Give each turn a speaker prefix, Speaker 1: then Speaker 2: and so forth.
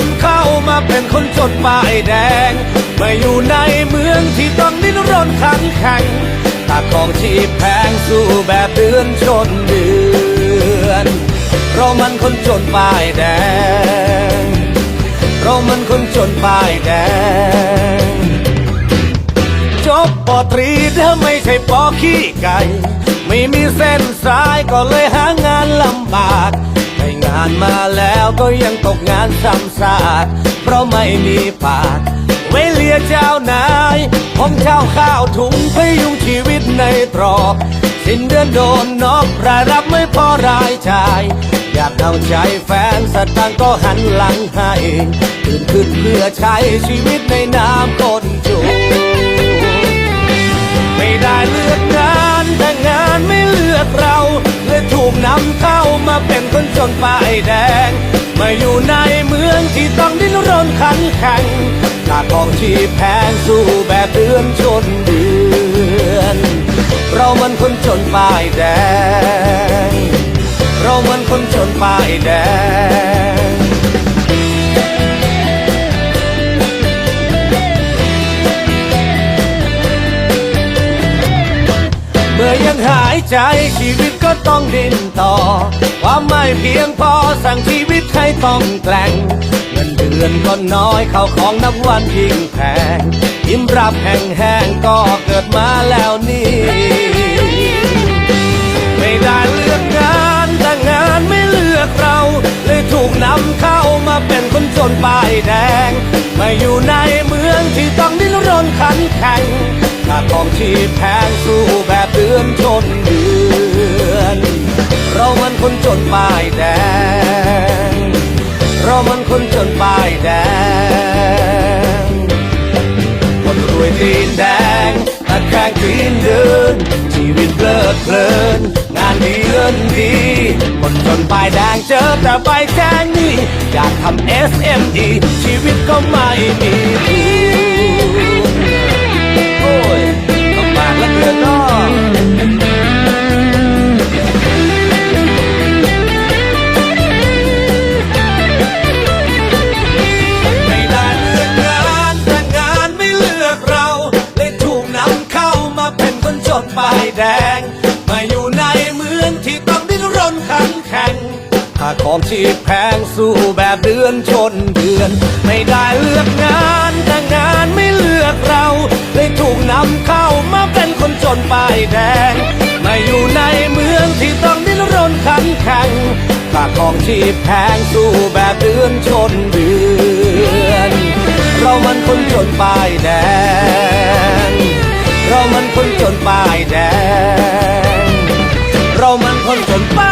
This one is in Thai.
Speaker 1: ำเข้ามาเป็นคนจนป้ายแดง มาอยู่ในเมืองที่ต้องดิ้นรนขันแข่งค่าของชีพแพงสู้แบบเดือนชนเดือนเรามันคนจนป้ายแดง เรามันคนจนป้ายแดง จบปอตรีเด้อไม่ใช่ปอขี้ไก่ ไม่มีเส้นสายก็เลยหางานลำบากานมาแล้วก็ยังตกงานซ้ำซากเพราะไม่มีปากไว้เลียเจ้านายผมเช่าข้าวถุงพยุงชีวิตในตรอกสิ้นเดือนโดนนอกรายรับไม่พอรายจ่าย อยากเอาใจแฟนสตางค์ก็หันหลังให้ตื่นขึ้นเพื่อใช้ชีวิตใน มาเป็นคนจนป้ายแดง มาอยู่ในเมืองที่ต้องดิ้นรนขันแข่งค่าของที่แพงสู้แบบเดือนชนเดือน เรามันคนจนป้ายแดง เรามันคนจนป้ายแดง ใจชีวิตก็ต้องดิ้นต่อ ความไม่เพียงพอสั่งชีวิตให้ต้องแกล้งเงินเดือนก็น้อยเข้าของนับวันยิ่งแพงยิ้มรับแห้งๆก็เกิดมาแล้วนี่ ไม่ได้เลือกงานแต่งานไม่เลือกเรา เลยถูกนำเข้ามาเป็นคนจนป้ายแดง มาอยู่ในเมืองที่ต้องดิ้นรนขันแข่ง ค่าของชีพแพงสู้แบบเดือนชนเดือน เรามันคนจนป้ายแดง เรามันคนจนป้ายแดง คนรวยตีนแดงตะแคงตีนเดิน ชีวิตเพลิดเพลิน งานดีเงินดีคนจนป้ายแดงเจอแต่ใบแจ้งนี่อยากทำ SME ชีวิตก็ไม่มี จนป้ายแดง มาอยู่ในเมืองที่ต้องดิ้นรนขันแข่งค่าของชีพแพงสู้แบบเดือนชนเดือน ไม่ได้เลือกงานแต่งานไม่เลือกเราเลยถูกนำเข้ามาเป็นคนจนป้ายแดง มาอยู่ในเมืองที่ต้องดิ้นรนขันแข่งค่าของชีพแพงสู้แบบเดือนชนเดือน เรามันคนจนป้ายแดง เรามันคนจนป้ายแดง เรามันคนจนป้าย